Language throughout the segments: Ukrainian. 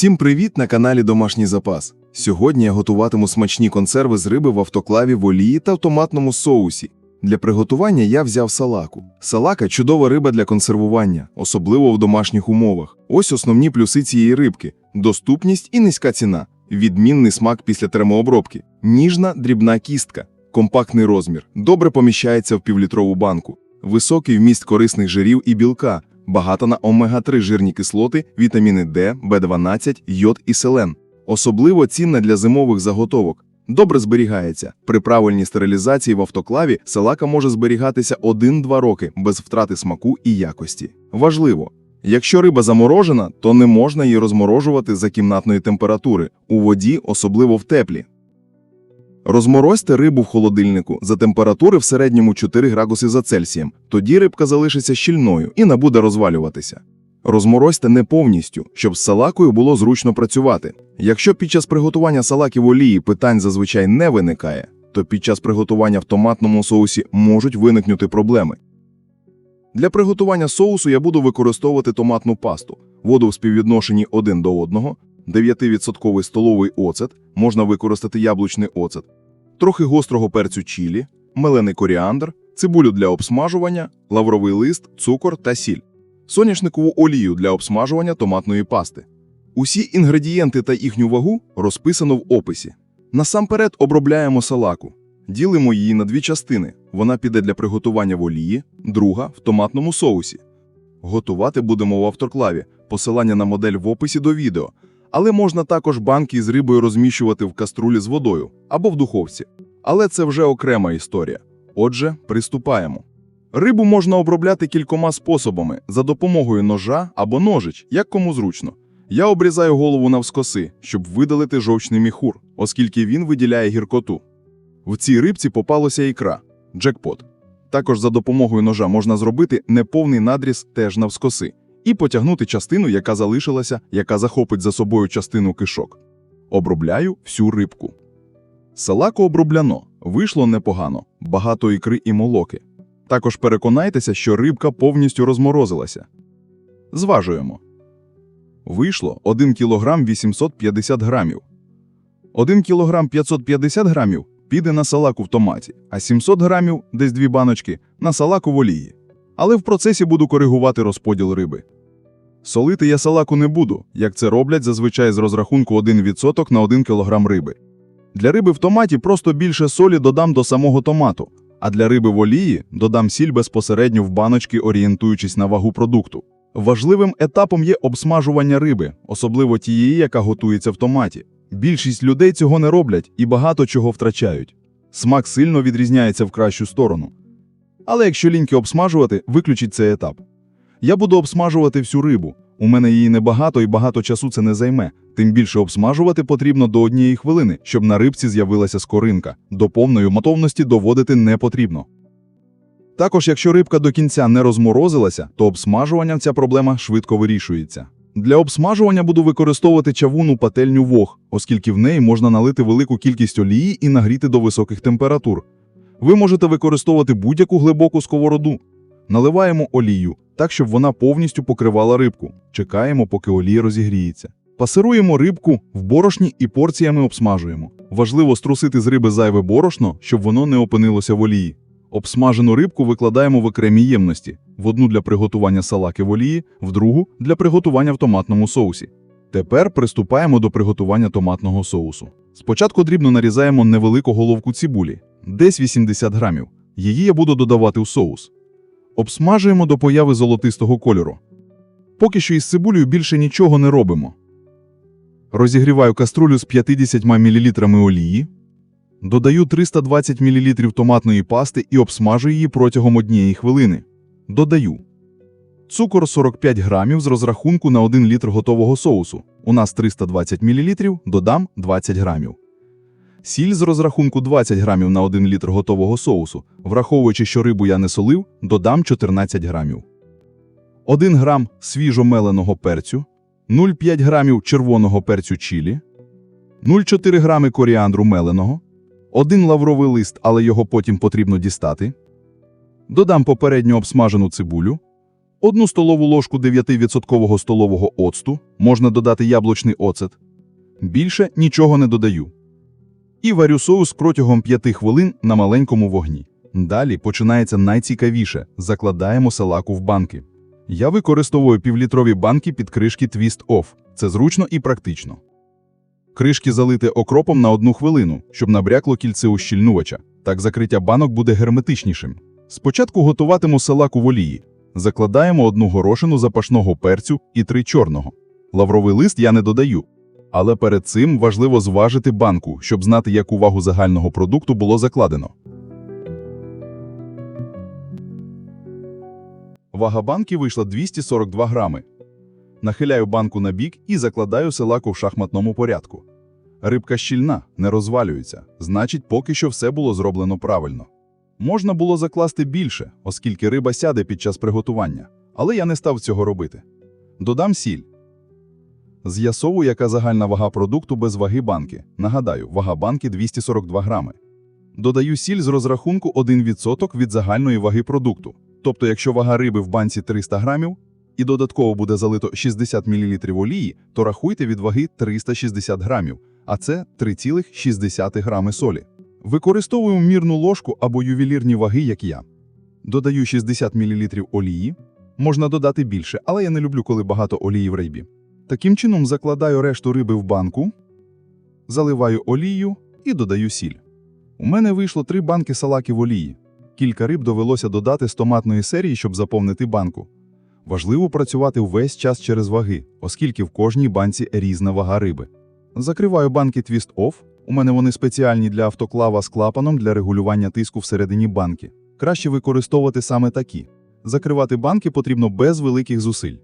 Всім привіт на каналі Домашній Запас. Сьогодні я готуватиму смачні консерви з риби в автоклаві в олії та в томатному соусі. Для приготування я взяв салаку. Салака чудова риба для консервування, особливо в домашніх умовах. Ось основні плюси цієї рибки: доступність і низька ціна, відмінний смак після термообробки, ніжна дрібна кістка, компактний розмір, добре поміщається в півлітрову банку, високий вміст корисних жирів і білка, багата на омега-3 жирні кислоти, вітаміни Д, В12, йод і селен. Особливо цінна для зимових заготовок. Добре зберігається. При правильній стерилізації в автоклаві салака може зберігатися 1-2 роки без втрати смаку і якості. Важливо, якщо риба заморожена, то не можна її розморожувати за кімнатної температури, у воді, особливо в теплі. Розморозьте рибу в холодильнику за температури в середньому 4 градуси за Цельсієм. Тоді рибка залишиться щільною і не буде розвалюватися. Розморозьте не повністю, щоб з салакою було зручно працювати. Якщо під час приготування салаки в олії питань зазвичай не виникає, то під час приготування в томатному соусі можуть виникнути проблеми. Для приготування соусу я буду використовувати томатну пасту, воду в співвідношенні 1 до 1, 9% столовий оцет, можна використати яблучний оцет, трохи гострого перцю чілі, мелений коріандр, цибулю для обсмажування, лавровий лист, цукор та сіль, соняшникову олію для обсмажування томатної пасти. Усі інгредієнти та їхню вагу розписано в описі. Насамперед обробляємо салаку. Ділимо її на дві частини. Вона піде для приготування в олії, друга в томатному соусі. Готувати будемо в автоклаві, посилання на модель в описі до відео. Але можна також банки з рибою розміщувати в каструлі з водою або в духовці. Але це вже окрема історія. Отже, приступаємо. Рибу можна обробляти кількома способами за допомогою ножа або ножич, як кому зручно. Я обрізаю голову навскоси, щоб видалити жовчний міхур, оскільки він виділяє гіркоту. В цій рибці попалося ікра джекпот. Також за допомогою ножа можна зробити неповний надріз теж навскоси і потягнути частину, яка залишилася, яка захопить за собою частину кишок. Обробляю всю рибку. Салаку обробляно, вийшло непогано, багато ікри і молоки. Також переконайтеся, що рибка повністю розморозилася. Зважуємо. Вийшло 1 кг 850 грамів. 1 кг 550 грамів піде на салаку в томаті, а 700 грамів, десь дві баночки, на салаку в олії. Але в процесі буду коригувати розподіл риби. Солити я салаку не буду, як це роблять зазвичай з розрахунку 1% на 1 кг риби. Для риби в томаті просто більше солі додам до самого томату, а для риби в олії додам сіль безпосередньо в баночки, орієнтуючись на вагу продукту. Важливим етапом є обсмажування риби, особливо тієї, яка готується в томаті. Більшість людей цього не роблять і багато чого втрачають. Смак сильно відрізняється в кращу сторону. Але якщо ліньки обсмажувати, виключіть цей етап. Я буду обсмажувати всю рибу. У мене її небагато і багато часу це не займе. Тим більше обсмажувати потрібно до однієї хвилини, щоб на рибці з'явилася скоринка. До повної готовності доводити не потрібно. Також, якщо рибка до кінця не розморозилася, то обсмажуванням ця проблема швидко вирішується. Для обсмажування буду використовувати чавунну пательню вог, оскільки в неї можна налити велику кількість олії і нагріти до високих температур. Ви можете використовувати будь-яку глибоку сковороду. Наливаємо олію, так щоб вона повністю покривала рибку. Чекаємо, поки олія розігріється. Пасируємо рибку в борошні і порціями обсмажуємо. Важливо струсити з риби зайве борошно, щоб воно не опинилося в олії. Обсмажену рибку викладаємо в окремі ємності: в одну для приготування салаки в олії, в другу для приготування в томатному соусі. Тепер приступаємо до приготування томатного соусу. Спочатку дрібно нарізаємо невелику головку цибулі, десь 80 грамів. Її я буду додавати у соус. Обсмажуємо до появи золотистого кольору. Поки що із цибулею більше нічого не робимо. Розігріваю каструлю з 50 мл олії, Додаю 320 мл томатної пасти і обсмажу її протягом однієї хвилини. Додаю цукор 45 грамів з розрахунку на 1 літр готового соусу. У нас 320 мл, додам 20 грамів. Сіль з розрахунку 20 грамів на 1 літр готового соусу. Враховуючи, що рибу я не солив, додам 14 грамів. 1 грам свіжомеленого перцю, 0,5 грамів червоного перцю чилі, 0,4 грами коріандру меленого, один лавровий лист, але його потім потрібно дістати. Додам попередньо обсмажену цибулю, одну столову ложку 9% столового оцту, можна додати яблучний оцет. Більше нічого не додаю. І варю соус протягом 5 хвилин на маленькому вогні. Далі починається найцікавіше – закладаємо салаку в банки. Я використовую півлітрові банки під кришки Twist Off. Це зручно і практично. Кришки залити окропом на одну хвилину, щоб набрякло кільце ущільнувача. Так закриття банок буде герметичнішим. Спочатку готуватиму салаку в олії. Закладаємо одну горошину запашного перцю і три чорного. Лавровий лист я не додаю. Але перед цим важливо зважити банку, щоб знати, яку вагу загального продукту було закладено. Вага банки вийшла 242 грами. Нахиляю банку на бік і закладаю селаку в шахматному порядку. Рибка щільна, не розвалюється, значить, поки що все було зроблено правильно. Можна було закласти більше, оскільки риба сяде під час приготування, але я не став цього робити. Додам сіль. З'ясовую, яка загальна вага продукту без ваги банки. Нагадаю, вага банки 242 грами. Додаю сіль з розрахунку 1% від загальної ваги продукту. Тобто, якщо вага риби в банці 300 грамів і додатково буде залито 60 мл олії, то рахуйте від ваги 360 грамів, а це 3,6 грами солі. Використовую мірну ложку або ювелірні ваги, як я. Додаю 60 мл олії. Можна додати більше, але я не люблю, коли багато олії в рибі. Таким чином закладаю решту риби в банку, заливаю олією і додаю сіль. У мене вийшло три банки салаки в олії. Кілька риб довелося додати з томатної серії, щоб заповнити банку. Важливо працювати увесь час через ваги, оскільки в кожній банці різна вага риби. Закриваю банки Off. У мене вони спеціальні для автоклава з клапаном для регулювання тиску всередині банки. Краще використовувати саме такі. Закривати банки потрібно без великих зусиль.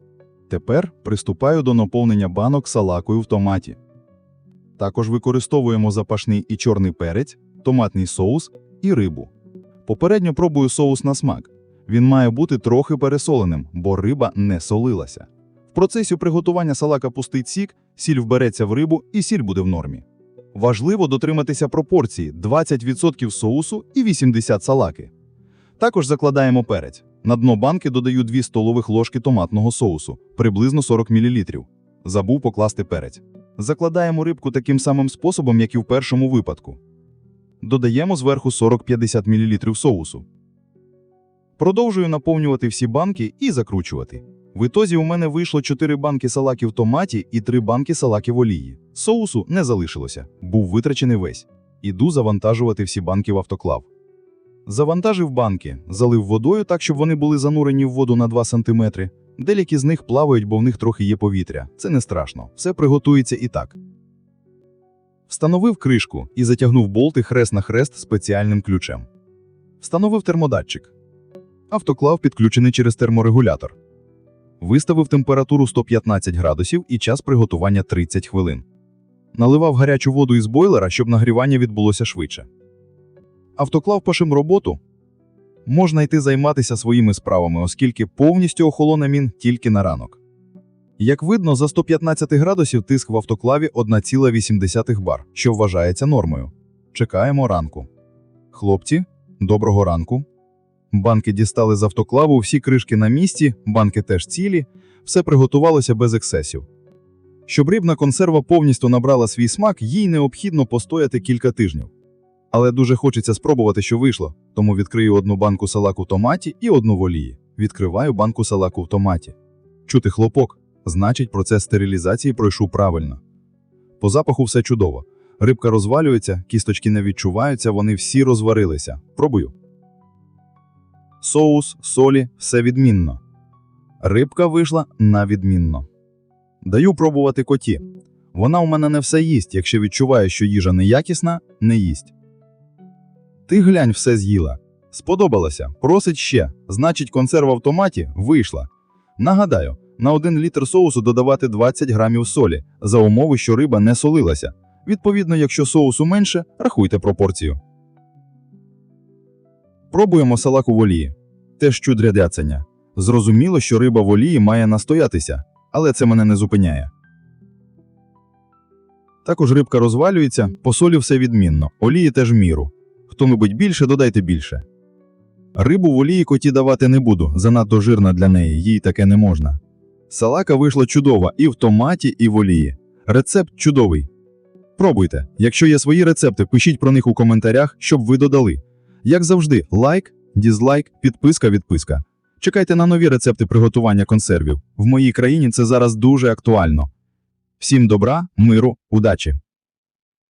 Тепер приступаю до наповнення банок салакою в томаті. Також використовуємо запашний і чорний перець, томатний соус і рибу. Попередньо пробую соус на смак. Він має бути трохи пересоленим, бо риба не солилася. В процесі приготування салака пустить сік, сіль вбереться в рибу і сіль буде в нормі. Важливо дотриматися пропорції 20% соусу і 80 салаки. Також закладаємо перець. На дно банки додаю 2 столових ложки томатного соусу, приблизно 40 мл. Забув покласти перець. Закладаємо рибку таким самим способом, як і в першому випадку. Додаємо зверху 40-50 мл соусу. Продовжую наповнювати всі банки і закручувати. В ітозі у мене вийшло 4 банки салаки в томаті і 3 банки салаки в олії. Соусу не залишилося, був витрачений весь. Іду завантажувати всі банки в автоклав. Завантажив банки, залив водою так, щоб вони були занурені в воду на 2 см. Деякі з них плавають, бо в них трохи є повітря. Це не страшно, все приготується і так. Встановив кришку і затягнув болти хрест на хрест спеціальним ключем. Встановив термодатчик. Автоклав підключений через терморегулятор. Виставив температуру 115 градусів і час приготування 30 хвилин. Наливав гарячу воду із бойлера, щоб нагрівання відбулося швидше. Автоклав пошим роботу. Можна йти займатися своїми справами, оскільки повністю охолоне він тільки на ранок. Як видно, за 115 градусів тиск в автоклаві 1,8 бар, що вважається нормою. Чекаємо ранку. Хлопці, доброго ранку. Банки дістали з автоклаву, всі кришки на місці, банки теж цілі, все приготувалося без ексесів. Щоб рибна консерва повністю набрала свій смак, їй необхідно постояти кілька тижнів. Але дуже хочеться спробувати, що вийшло, тому відкрию одну банку салаку в томаті і одну в олії. Відкриваю банку салаку в томаті. Чути хлопок, значить, процес стерилізації пройшов правильно. По запаху все чудово. Рибка розвалюється, кісточки не відчуваються, вони всі розварилися. Пробую. Соус, солі, все відмінно. Рибка вийшла на відмінно. Даю пробувати коті. Вона у мене не все їсть, якщо відчуває, що їжа неякісна, не їсть. Ти глянь, все з'їла. Сподобалося, просить ще. Значить, консерва в томаті вийшла. Нагадаю, на 1 літр соусу додавати 20 грамів солі, за умови, що риба не солилася. Відповідно, якщо соусу менше, рахуйте пропорцію. Пробуємо салаку в олії. Теж чудрядяцення. Зрозуміло, що риба в олії має настоятися, але це мене не зупиняє. Також рибка розвалюється, по солі все відмінно, олії теж міру. Хто любить більше, додайте більше. Рибу в олії коті давати не буду, занадто жирна для неї, їй таке не можна. Салака вийшла чудова і в томаті, і в олії. Рецепт чудовий. Пробуйте. Якщо є свої рецепти, пишіть про них у коментарях, щоб ви додали. Як завжди, лайк, дізлайк, підписка, відписка. Чекайте на нові рецепти приготування консервів. В моїй країні це зараз дуже актуально. Всім добра, миру, удачі!